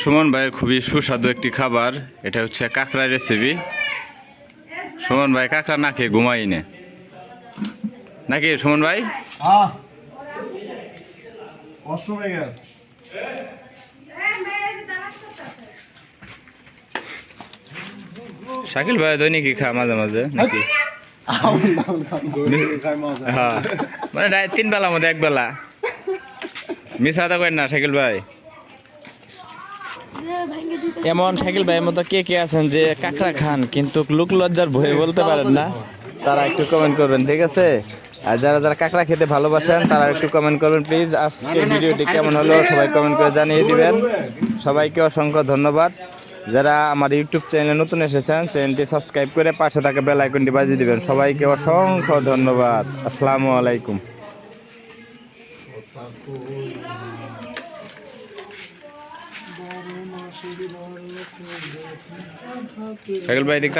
সুমন ভাইয়ের খুবই সুস্বাদু একটি খাবার। এটা হচ্ছে কাঁকড়া রেসিপি সুমন ভাই, কাঁকড়া না খেয়ে ঘুমাই নে। নাকি সুমন ভাই? কষ্ট হয়ে গেছে। শাকিল ভাই দৈনিকই খা মাঝে মাঝে নাকি? হ্যাঁ। মানে তিন বেলা মধ্যে এক বেলা। মিস আদা করেন না শাকিল ভাই। এমন শাকিল ভাইয়ের মতো কে কে আছেন যে কাঁকড়া খান, কিন্তু লোক লজ্জার ভয়ে বলতে পারেন না। তারা একটু কমেন্ট করবেন, ঠিক আছে? আর যারা যারা কাঁকড়া খেতে ভালোবাসেন, তারা একটু কমেন্ট করবেন প্লিজ আজকে ভিডিওটি কেমন হলো, সবাই কমেন্ট করে জানিয়ে দিবেন। সবাইকে অসংখ্য ধন্যবাদ। যারা আমার ইউটিউব চ্যানেলে নতুন এসেছেন, চ্যানেলটি সাবস্ক্রাইব করে পাশে থাকা বেল আইকনটি বাজিয়ে দিবেন। সবাইকে অসংখ্য ধন্যবাদ। আসসালামু আলাইকুম। ভাই দিক